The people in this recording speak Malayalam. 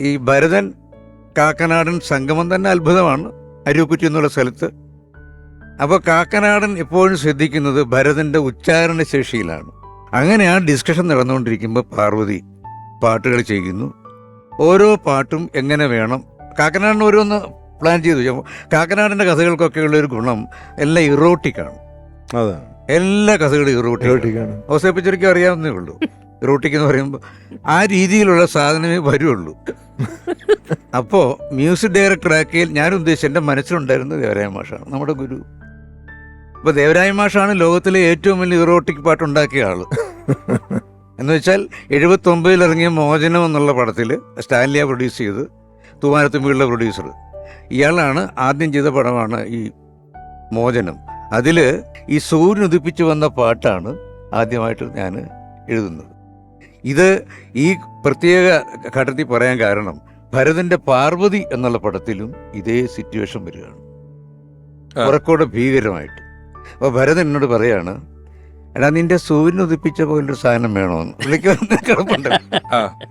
ഈ ഭരതൻ കാക്കനാടൻ സംഗമം തന്നെ അത്ഭുതമാണ് അരൂപ്പുറ്റി എന്നുള്ള സ്ഥലത്ത്. അപ്പോൾ കാക്കനാടൻ എപ്പോഴും ശ്രദ്ധിക്കുന്നത് ഭരതന്റെ ഉച്ചാരണ ശേഷിയിലാണ്. അങ്ങനെ ആ ഡിസ്കഷൻ നടന്നുകൊണ്ടിരിക്കുമ്പോൾ പാർവതി പാട്ടുകൾ ചെയ്യുന്നു. ഓരോ പാട്ടും എങ്ങനെ വേണം? കാക്കനാടൻ ഓരോന്ന് പ്ലാൻ ചെയ്തു. കാക്കനാടന്റെ കഥകൾക്കൊക്കെ ഉള്ള ഒരു ഗുണം എല്ലാം ഇറോട്ടിക്കാണ് അതാണ്. എല്ലാ കഥകളും ഇറോട്ടിക്കാണ് ഔസേപ്പച്ചൊരിക്കും അറിയാവുന്നേ ഉള്ളൂ. റൂട്ടിക്ക് എന്ന് പറയുമ്പോൾ ആ രീതിയിലുള്ള സാധനമേ വരുള്ളൂ. അപ്പോൾ മ്യൂസിക് ഡയറക്ടർ ആക്കിയാൽ ഞാൻ ഉദ്ദേശിച്ച എന്റെ മനസ്സിലുണ്ടായിരുന്നത് ദേവരായ മാഷാണ്. നമ്മുടെ ഗുരു. അപ്പോൾ ദേവരായ മാഷാണ് ലോകത്തിലെ ഏറ്റവും വലിയ ഇറോട്ടിക് പാട്ടുണ്ടാക്കിയ ആൾ എന്ന് വെച്ചാൽ എഴുപത്തൊമ്പതിൽ ഇറങ്ങിയ മോചനം എന്നുള്ള പടത്തിൽ സ്റ്റാൻലിയ പ്രൊഡ്യൂസ് ചെയ്ത് തൂവാനത്തുമ്പിയുള്ള പ്രൊഡ്യൂസർ. ഇയാളാണ് ആദ്യം ചെയ്ത പടമാണ് ഈ മോചനം. അതിൽ ഈ സൂര്യൻ ഉദിപ്പിച്ചു വന്ന പാട്ടാണ് ആദ്യമായിട്ട് ഞാൻ എഴുതുന്നത്. ഇത് ഈ പ്രത്യേക ഘട്ടത്തിൽ പറയാൻ കാരണം ഭരതന്റെ പാർവതി എന്നുള്ള പടത്തിലും ഇതേ സിറ്റുവേഷൻ വരികയാണ്. കുറെക്കൂടെ ഭീകരമായിട്ട്. അപ്പോൾ ഭരതൻ എന്നോട് പറയാണ് എടാ നിന്റെ സൂര്യൻ ഉദിപ്പിച്ച പോലൊരു സാധനം വേണമെന്ന് പുള്ളിക്ക് കിടപ്പുണ്ട്